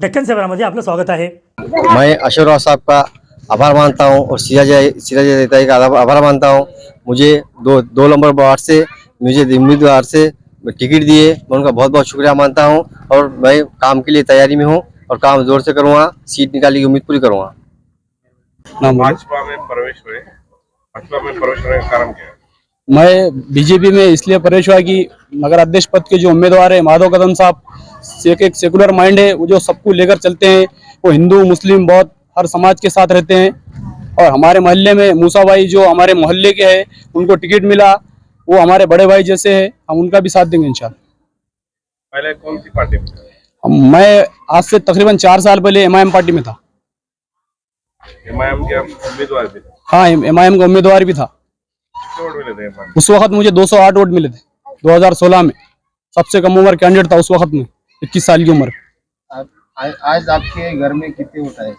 डेक्कन सेवरामध्ये आपलं स्वागत आहे मैं अशोक राव साहब का आभार मानता हूँ और सिराज सिराज देता का आभार मानता हूँ। मुझे दो दो नंबर वार्ड से मुझे उम्मीदवार से टिकट दिए। मैं उनका बहुत बहुत शुक्रिया मानता हूँ और मैं काम के लिए तैयारी में हूँ और काम ज़ोर से करूँगा सीट निकालने की उम्मीद पूरी करूँगा। भाजपा में प्रवेश हुए। भाजपा में प्रवेश होने का कारण क्या है? मैं बीजेपी में इसलिए परेश हुआ कि नगर अध्यक्ष पद के जो उम्मीदवार है माधव कदम साहब से एक एक सेकुलर माइंड है वो जो सबको लेकर चलते हैं वो हिंदू मुस्लिम बौद्ध हर समाज के साथ रहते हैं। और हमारे मोहल्ले में मूसा भाई जो हमारे मोहल्ले के हैं उनको टिकट मिला वो हमारे बड़े भाई जैसे है हम उनका भी साथ देंगे इंशाल्लाह। पहले कौन सी पार्टी में मैं आज से तकरीबन चार साल पहले एम पार्टी में था। एमआईएम के उम्मीदवार थे। हाँ एम का उम्मीदवार भी था कितने वोट मिले थे एमआईएम उस वक्त मुझे 208 वोट मिले थे 2016 में। सबसे कम उम्र कैंडिडेट था उस वक्त में 21 साल की उम्र। आज आपके घर में कितने होता है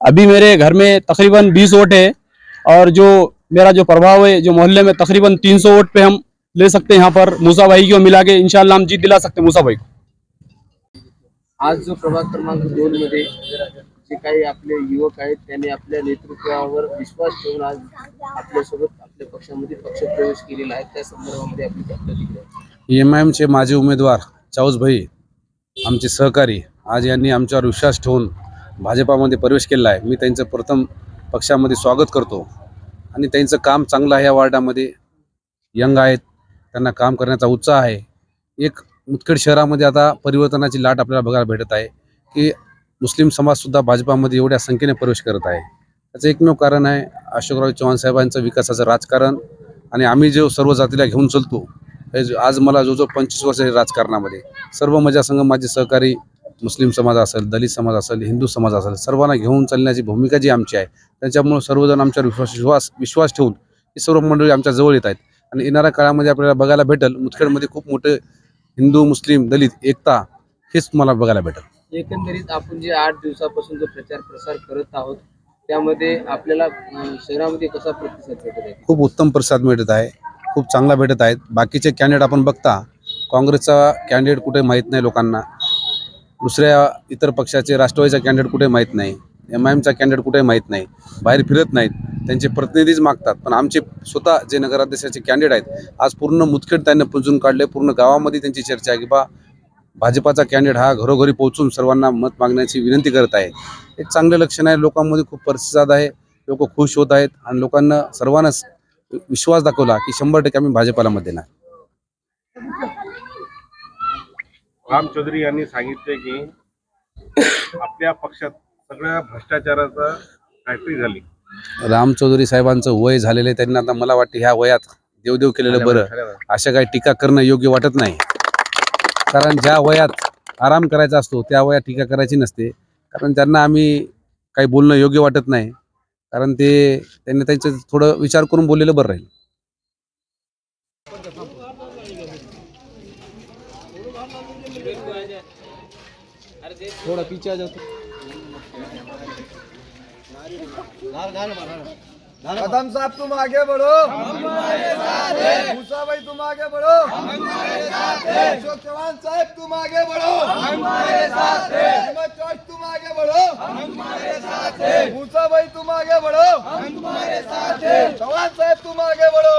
अभी मेरे घर में तकरीबन 20 वोट है और जो मेरा जो प्रभाव है जो मोहल्ले में तकरीबन 300 वोट पे हम ले सकते हैं यहाँ पर मूसा भाई को मिला के इनशाला हम जीत दिला सकते हैं मूसा भाई को। आज जो प्रभाग क्रमांक दोन मध्ये जे काही आपले युवक आहेत त्यांनी आपल्या नेतृत्वावर विश्वास ठेवून आज आपल्यासोबत आपल्या पक्षामध्ये पक्षप्रवेश केलेला आहे. त्या संदर्भामध्ये आपली प्रतिक्रिया एम आय एमचे माजी उमेदवार चाऊस भाई आमचे सहकारी आज यांनी आमच्यावर विश्वास ठेवून भाजपामध्ये प्रवेश केला आहे. मी त्यांचं प्रथम पक्षामध्ये स्वागत करतो. आणि त्यांचं काम चांगलं आहे या वार्डामध्ये. यंग आहेत त्यांना काम करण्याचा उत्साह आहे. एक मुतखेड शहरामध्ये आता परिवर्तनाची लाट आपल्याला बघायला भेटत आहे की मुस्लिम समाजसुद्धा भाजपामध्ये एवढ्या संख्येने प्रवेश करत आहे. त्याचं एकमेव कारण आहे अशोकराव चव्हाण साहेबांचं विकासाचं राजकारण आणि आम्ही जो सर्व जातीला घेऊन चलतो हे जो- आज मला जो जो पंचवीस वर्ष राजकारणामध्ये सर्व माझ्या माझे सहकारी मुस्लिम समाज असेल दलित समाज असेल हिंदू समाज असेल सर्वांना घेऊन चालण्याची भूमिका जी आमची आहे त्याच्यामुळे सर्वजण आमच्यावर विश्वास विश्वास विश्वास ठेवून ही सर्व मंडळी आमच्या जवळ येत आहेत. आणि येणाऱ्या काळामध्ये आपल्याला बघायला भेटेल मुदखेडमध्ये खूप मोठे हिंदू मुस्लिम दलित एकता हेच मला बघायला भेटेल. एकंदरीत आपण जे आठ दिवसापासून जो प्रचार प्रसार करत आहोत त्यामध्ये आपल्याला अं, शहरामध्ये कसा प्रतिसाद भेटत आहे? खूप उत्तम प्रसाद मिळत आहे. खूप चांगला भेटत आहेत. बाकीचे कॅन्डिडेट आपण बघता काँग्रेसचा कॅन्डिडेट कुठे माहीत नाही लोकांना. दुसऱ्या इतर पक्षाचे राष्ट्रवादीचा कॅन्डिडेट कुठे माहीत नाही. एम आय एमचा कॅन्डिडेट कुठे माहीत नाही. बाहेर फिरत नाहीत. त्यांचे प्रतिनिधीच मागतात. पण आमचे स्वतः जे नगराध्यक्षाचे कॅन्डिडेट आहेत आज पूर्ण मुतखेड त्यांना पुंजून काढले. पूर्ण गावामध्ये त्यांची चर्चा आहे की बा भाजपाचा कॅन्डिडेट हा घरोघरी पोहोचून सर्वांना मत मागण्याची विनंती करत आहे. एक चांगलं लक्षण आहे लोकांमध्ये खूप प्रतिसाद आहे लोक खुश होत आहेत आणि लोकांना सर्वांनाच विश्वास दाखवला की शंभर टक्के आम्ही भाजपाला मत देणार. राम चौधरी यांनी सांगितले की आपल्या पक्षात सगळ्या भ्रष्टाचाराचा फॅक्टरी झाली. राम चौधरी साहेबांचं वय झालेलं आहे त्यांना आता मला वाटतं ह्या वयात देवदेव केलेलं बरं. अशा काही टीका करणं योग्य वाटत नाही. कारण ज्या वयात आराम करायचा असतो त्या वयात टीका करायची नसते. कारण त्यांना आम्ही काही बोलणं योग्य वाटत नाही कारण ते त्यांनी त्यांचं थोडं विचार करून बोललेलं बरं राहील. थोड़ा पिचा जातो कदम साहब तुम आगे बढ़ो। मूसा भाई तुम आगे बढ़ो। अशोक चौहान साहब तुम आगे बढ़ो। हिम्मत चौक तुम आगे बढ़ो। मूसा भाई तुम आगे बढ़ो। चौहान साहब तुम आगे बढ़ो।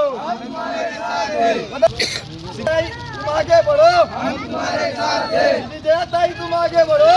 सिंचाई तुम आगे बढ़ो। जयाताई तुम आगे बढ़ो।